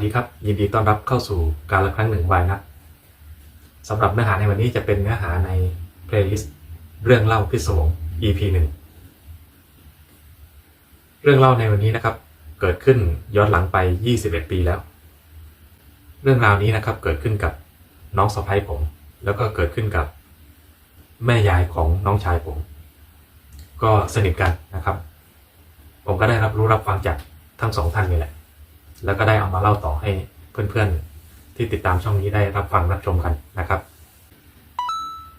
สวัสดีครับ ยินดีต้อนรับเข้าสู่การละครั้งหนึ่งวายนัดสำหรับเนื้อหาในวันนี้จะเป็นเนื้อหาในเพลย์ลิสต์เรื่องเล่าพิศวง EP หนึ่งเรื่องเล่าในวันนี้นะครับ เกิดขึ้นย้อนหลังไป 21 ปีแล้ว เรื่องราวนี้นะครับเกิดขึ้นกับน้องสะพ้ายผม แล้วก็เกิดขึ้นกับแม่ยายของน้องชายผม ก็สนิทกันนะครับ ผมก็ได้รับรู้รับฟังจากทั้งสองท่านนี่แหละ แล้วก็ได้เอามาเล่าต่อให้เพื่อนๆ ที่ติดตามช่องนี้ได้รับฟังรับชมกันนะครับ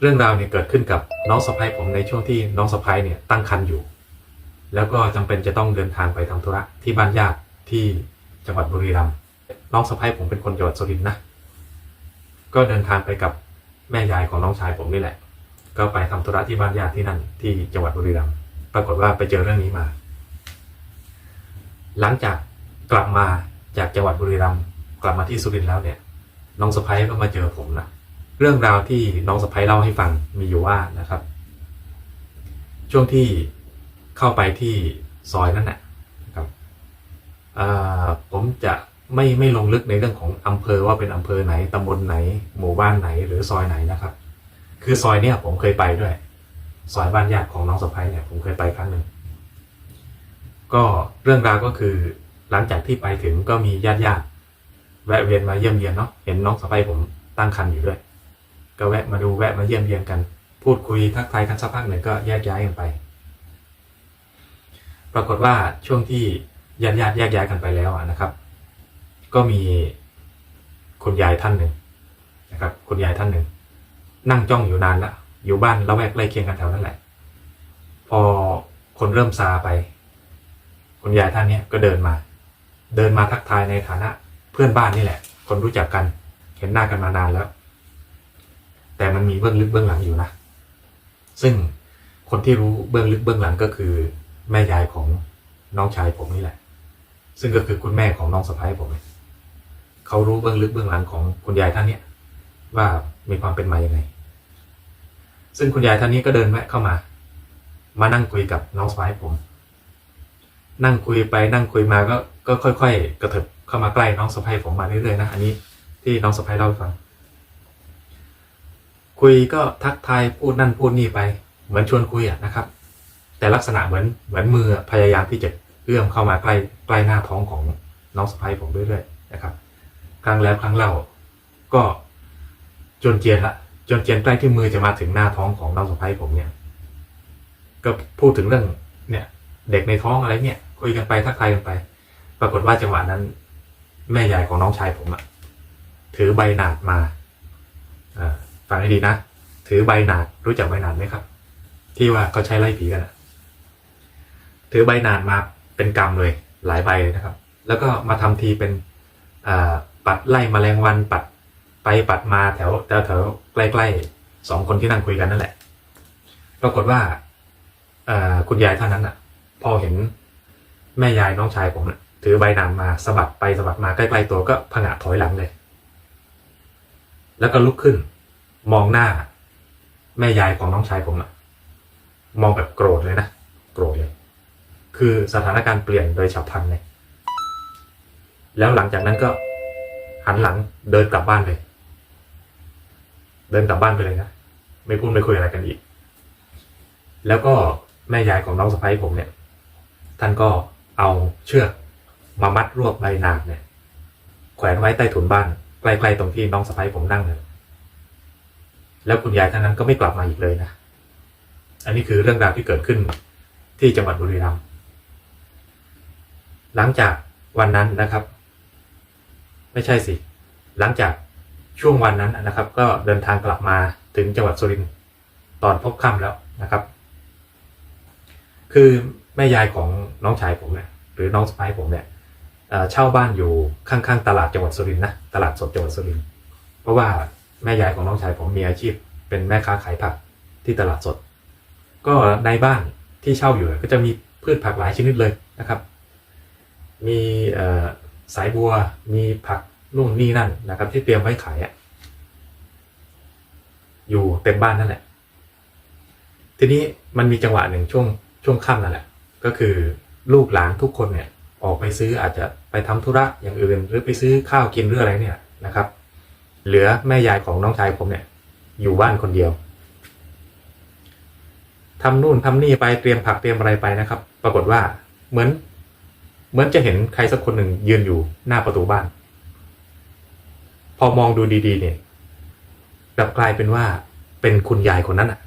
เรื่องราวเนี่ยเกิดขึ้นกับน้องสะพ้ายผมในช่วงที่น้องสะพ้ายเนี่ยตั้งครรภ์อยู่ แล้วก็จำเป็นจะต้องเดินทางไปทำธุระที่บ้านญาติที่จังหวัดบุรีรัมย์น้องสะพ้ายผมเป็นคนจังหวัดสุรินทร์นะก็เดินทางไปกับแม่ยายของน้องชายผมนี่แหละ ก็ไปทำธุระที่บ้านญาติที่นั่นที่จังหวัดบุรีรัมย์ปรากฏว่าไปเจอเรื่องนี้มา หลังจากกลับมา จากจังหวัดบุรีรัมย์กลับมาที่สุรินทร์แล้วเนี่ย น้องสะพ้ยก็มาเจอผมนะเรื่องราวที่น้องสะพ้ยเล่าให้ฟังมีอยู่ว่านะครับ ช่วงที่เข้าไปที่ซอยนั่นแหละครับผมจะไม่ไม่ลงลึกในเรื่องของอำเภอว่าเป็นอำเภอไหนตำบลไหน หมู่บ้านไหนหรือซอยไหนนะครับ คือซอยเนี่ยผมเคยไปด้วย ซอยบ้านญาติของน้องสะพ้ยเนี่ยผมเคยไปครั้งหนึ่งก็เรื่องราวก็คือ หลังจากที่ไปถึงก็มีญาติญาติแวะเวียนมาเยี่ยมเยียนเนาะเห็นน้องสะใภ้ผมตั้งครรภ์อยู่ด้วย ก็แวะมาดูแวะมาเยี่ยมเยียนกัน พูดคุยทักทายกันสักพักหนึ่งก็แยกย้ายกันไป ปรากฏว่าช่วงที่ญาติญาติแยกย้ายกันไปแล้วนะครับ ก็มีคุณยายท่านหนึ่งนะครับคุณยายท่านหนึ่ง นั่งจ้องอยู่นานละอยู่บ้านละแวกใกล้เคียงกันแถวนั่นแหละ พอคนเริ่มซาไป คุณยายท่านเนี้ยก็เดินมา เดินมาทักทายในฐานะเพื่อนบ้านนี่แหละ คนรู้จักกัน เห็นหน้ากันมานานแล้ว แต่มันมีเบื้องลึกเบื้องหลังอยู่นะ ซึ่งคนที่รู้เบื้องลึกเบื้องหลังก็คือ แม่ยายของน้องชายผมนี่แหละ ซึ่งก็คือคุณแม่ของน้องสะพ้ายผมเขารู้เบื้องลึกเบื้องหลังของคุณยายท่านเนี้ยว่ามีความเป็นมาอย่างไง ซึ่งคุณยายท่านนี้ก็เดินแวะเข้ามา มานั่งคุยกับน้องสะพ้ายผม นั่งคุยไปนั่งคุยมาก็ก็ค่อย ๆ กระเถิบเข้ามาใกล้น้องสะพ้ยผมมาเรื่อยๆนะอันนี้ที่น้องสะพ้ยเล่าให้ฟัง คุยก็ทักทายพูดนั่นพูดนี่ไป เหมือนชวนคุยอะนะครับ แต่ลักษณะเหมือนเหมือนมือพยายามที่จะเอื้อมเข้ามาใกล้ใกล้หน้าท้องของน้องสะพ้ยผมเรื่อยๆนะครับ ครั้งแล้วครั้งเล่าก็จนเจียนละจนเจียนใกล้ที่มือจะมาถึงหน้าท้องของน้องสะพ้ยผมเนี่ย ก็พูดถึงเรื่องเนี่ย เด็กในท้องอะไรเนี่ย คุยกันไปทักทายกันไป ปรากฏว่าจังหวะนั้น แม่ยายของน้องชายผมอะถือใบหนาดมาอฟังให้ดีนะ ถือใบหนาดรู้จักใบหนาดไหมครับ ที่ว่าเขาใช้ไล่ผีกันอะถือใบหนาดมาเป็นกำเลยหลายใบเลยนะครับ แล้วก็มาทำทีเป็นปัดไล่แมลงวันปัดไปปัดมาแถวแถวแถวใกล้ๆสองคนที่นั่งคุยกันนั่นแหละ ปรากฏว่าอ่าคุณยายท่านนั้นอะ พอเห็น แม่ยายน้องชายผมนะถือใบหนามมาสะบัดไปสะบัดมาใกล้ๆตัวก็ผงะถอยหลังเลย แล้วก็ลุกขึ้น มองหน้า แม่ยายของน้องชายผมอะมองแบบโกรธเลยนะโกรธเลย คือสถานการณ์เปลี่ยนโดยฉับพลันเลยแล้วหลังจากนั้นก็หันหลังเดินกลับบ้านเลยเดินกลับบ้านไปเลยนะไม่พูดไม่คุยอะไรกันอีก แล้วก็แม่ยายของน้องสะใภ้ผมเนี่ย ท่านก็ เอาเชือกมามัดรวบใบหนาดเนี่ย แขวนไว้ใต้ถุนบ้านใกล้ๆตรงที่น้องสะใภ้ผมนั่งเลยแล้วคุณยายท่านนั้นก็ไม่กลับมาอีกเลยนะ อันนี้คือเรื่องราวที่เกิดขึ้นที่จังหวัดบุรีรัมย์หลังจากวันนั้นนะครับ ไม่ใช่สิ หลังจากช่วงวันนั้นนะครับ ก็เดินทางกลับมาถึงจังหวัดสุรินทร์ตอนพบค่ำแล้วนะครับ คือ แม่ยายของน้องชายผมเนี่ยหรือน้องสะพ้ายผมเนี่ยเช่าบ้านอยู่ข้างๆตลาดจังหวัดสุรินทร์นะตลาดสดจังหวัดสุรินทร์เพราะว่าแม่ยายของน้องชายผมมีอาชีพ เป็นแม่ค้าขายผักที่ตลาดสด ก็ในบ้านที่เช่าอยู่ก็จะมีพืชผักหลายชนิดเลยนะครับ มีสายบัวมีผักนู่นนี่นั่นนะครับ ที่เตรียมไว้ขายอยู่เต็มบ้านนั่นแหละทีนี้มันมีจังหวะหนึ่งช่วงช่วงค่ำนั่นแหละ ก็คือลูกหลานทุกคนเนี่ยออกไปซื้ออาจจะไปทำธุระอย่างอื่น หรือไปซื้อข้าวกินหรืออะไรเนี่ยนะครับ เหลือแม่ยายของน้องชายผมเนี่ย อยู่บ้านคนเดียวทำนู่นทำนี่ไปเตรียมผักเตรียมอะไรไปนะครับ ปรากฏว่าเหมือน เหมือนจะเห็นใครสักคนหนึ่งยืนอยู่หน้าประตูบ้าน พอมองดูดีๆ เนี่ยกลับกลายเป็นว่าเป็นคุณยายคนนั้นอะ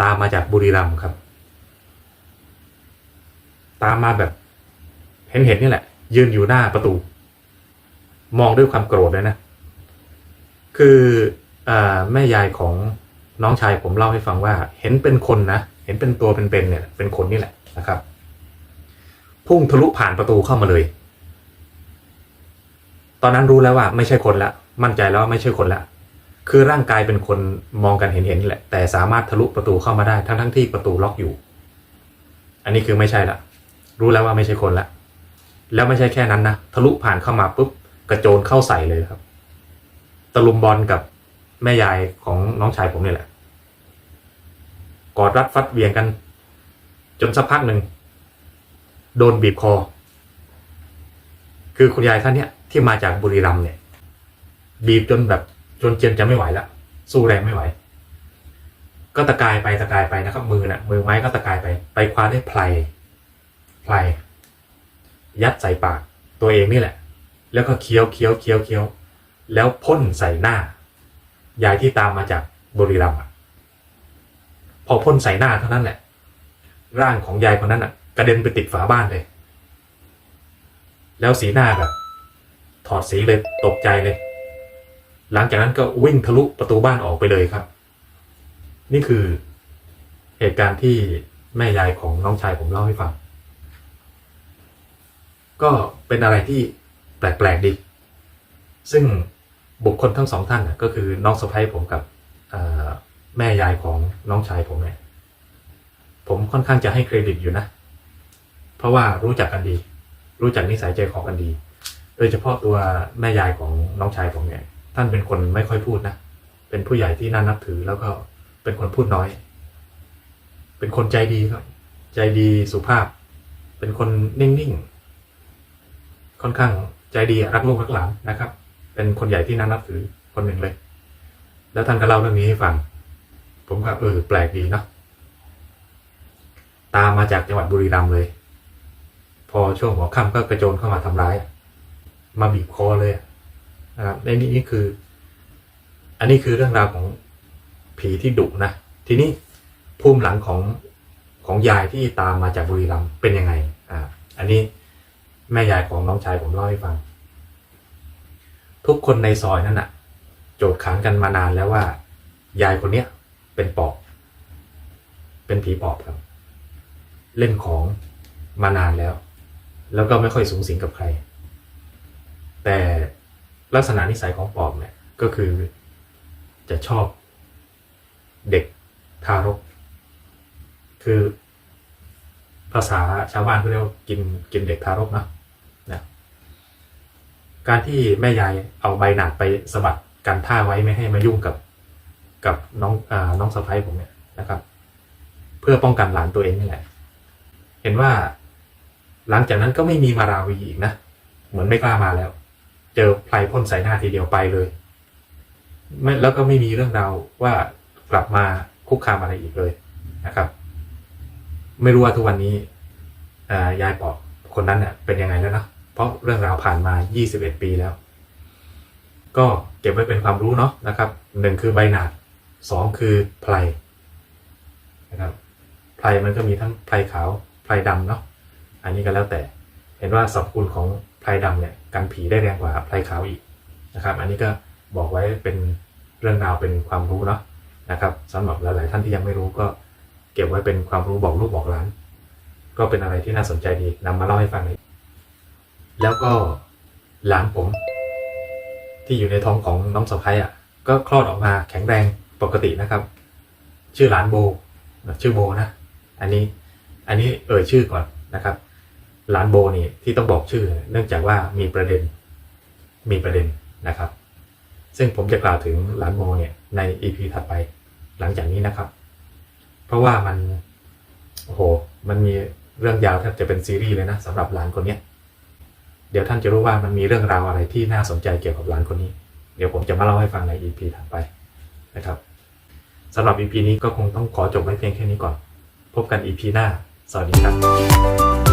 ตามมาจากบุรีรัมย์ครับ ตามมาแบบเห็นเห็นนี่แหละ ยืนอยู่หน้าประตู มองด้วยความโกรธเลยนะ คืออแม่ยายของน้องชายผมเล่าให้ฟังว่า เห็นเป็นคนนะ เห็นเป็นตัวเป็นๆเนี่ย เป็นคนนี่แหละนะครับ พุ่งทะลุผ่านประตูเข้ามาเลย ตอนนั้นรู้แล้วว่า ไม่ใช่คนละมั่นใจแล้วว่าไม่ใช่คนละคือร่างกายเป็นคนมองกันเห็นเห็นแหละ แต่สามารถทะลุประตูเข้ามาได้ทั้งทั้งที่ประตูล็อกอยู่ อันนี้คือไม่ใช่ละ รู้แล้วว่าไม่ใช่คนละแล้วไม่ใช่แค่นั้นนะทะลุผ่านเข้ามาปุ๊บกระโจนเข้าใส่เลยครับตะลุมบอลกับแม่ยายของน้องชายผมนี่แหละ กอดรัดฟัดเวียงกัน จนสักพักหนึ่งโดนบีบคอ คือคุณยายท่านเนี้ยที่มาจากบุรีรัมย์เนี่ย บีบจนแบบจนเจนจะไม่ไหวแล้วสู้แรงไม่ไหว ก็ตะกายไปตะกายไปนะครับ มือน่ะ มือไม้ก็ตะกายไป ไปคว้าได้ไพล ไพลยัดใส่ปากตัวเองนี่แหละ แล้วก็เคี้ยวเคี้ยวเคี้ยวเคี้ยว แล้วพ่นใส่หน้า ยายที่ตามมาจากบุรีรัมย์อะพอพ่นใส่หน้าเท่านั้นแหละ ร่างของยายคนนั้นอะ กระเด็นไปติดฝาบ้านเลย แล้วสีหน้าแบบถอดสีเลยตกใจเลย หลังจากนั้นก็วิ่งทะลุประตูบ้านออกไปเลยครับ นี่คือเหตุการณ์ที่แม่ยายของน้องชายผมเล่าให้ฟัง ก็เป็นอะไรที่แปลกๆดี ซึ่งบุคคลทั้งสองท่านน่ะก็คือน้องสะพ้ยผมกับแม่ยายของน้องชายผมเนี่ยผมค่อนข้างจะให้เครดิตอยู่นะ เพราะว่ารู้จักกันดี รู้จักนิสัยใจคอกันดี โดยเฉพาะตัวแม่ยายของน้องชายผมเนี่ย ท่านเป็นคนไม่ค่อยพูดนะ เป็นผู้ใหญ่ที่น่านับถือแล้วก็เป็นคนพูดน้อย เป็นคนใจดีครับ ใจดีสุภาพ เป็นคนนิ่งๆ ค่อนข้างใจดีรักลูกรักหลานนะครับ เป็นคนใหญ่ที่น่านับถือคนหนึ่งเลย แล้วท่านก็เล่าเรื่องนี้ให้ฟัง ผมก็เออแปลกดีเนาะตามมาจากจังหวัดบุรีรัมย์เลย พอช่วงหัวค่ำก็กระโจนเข้ามาทำร้าย มาบีบคอเลยนะครับในนี้นี่คือ อันนี้คือเรื่องราวของผีที่ดุนะ ทีนี้ภูมิหลังของของยายที่ตามมาจากบุรีรัมย์เป็นยังไงอ่าอันนี้ แม่ยายของน้องชายผมเล่าให้ฟัง ทุกคนในซอยนั่นน่ะ โจทย์ขานกันมานานแล้วว่า ยายคนเนี้ยเป็นปอบ เป็นผีปอบครับ เล่นของมานานแล้ว แล้วก็ไม่ค่อยสูงสิงกับใคร แต่ลักษณะนิสัยของปอบเนี่ยก็คือจะชอบเด็กทารก คือภาษาชาวบ้านเขาเรียกว่ากินกินเด็กทารกนะ การที่แม่ยายเอาใบหนาดไปสะบัดกันท่าไว้ไม่ให้มายุ่งกับกับน้องอาน้องสะพ้ายผมเนี่ยนะครับ เพื่อป้องกันหลานตัวเองนี่แหละ เห็นว่าหลังจากนั้นก็ไม่มีมาราวีอีกนะ เหมือนไม่กล้ามาแล้ว เจอไพลพ่นใส่หน้าทีเดียวไปเลยไม่แล้วก็ไม่มีเรื่องราวว่ากลับมาคุกคามอะไรอีกเลยนะครับ ไม่รู้ว่าทุกวันนี้อ่ายายปอบคนนั้นเนี่ยเป็นยังไงแล้วเนาะ เพราะเรื่องราวผ่านมา 21 ปีแล้ว ก็เก็บไว้เป็นความรู้เนาะนะครับหนึ่งคือใบหนาดสองคือไพลนะครับไพลมันก็มีทั้งไพลขาวไพลดำเนาะอันนี้ก็แล้วแต่ เห็นว่าสรรพคุณของไพลดำเนี่ยกันผีได้แรงกว่าไพลขาวอีกนะครับ อันนี้ก็บอกไว้เป็นเรื่องราวเป็นความรู้เนาะนะครับสำหรับหลาย ๆ ท่านที่ยังไม่รู้ก็เก็บไว้เป็นความรู้บอกลูกบอกหลาน ก็เป็นอะไรที่น่าสนใจดีนำมาเล่าให้ฟังเลย แล้วก็หลานผม ที่อยู่ในท้องของน้องสะพ้ายอะ ก็คลอดออกมาแข็งแรงปกตินะครับ ชื่อหลานโบชื่อโบนะ อันนี้อันนี้เอ่ยชื่อก่อนนะครับ หลานโบนี่ที่ต้องบอกชื่อ เนื่องจากว่ามีประเด็นมีประเด็นนะครับ ซึ่งผมจะกล่าวถึงหลานโบเนี่ยในอีพีถัดไปหลังจากนี้นะครับ เพราะว่ามันโอ้โหมันมีเรื่องยาวแทบจะเป็นซีรีส์เลยนะสำหรับหลานคนเนี้ย เดี๋ยวท่านจะรู้ว่ามันมีเรื่องราวอะไรที่น่าสนใจเกี่ยวกับหลานคนนี้ เดี๋ยวผมจะมาเล่าให้ฟังใน EP ถัดไปนะครับสำหรับ EP นี้ก็คงต้องขอจบไว้เพียงแค่นี้ก่อน พบกัน EP หน้า สวัสดีครับ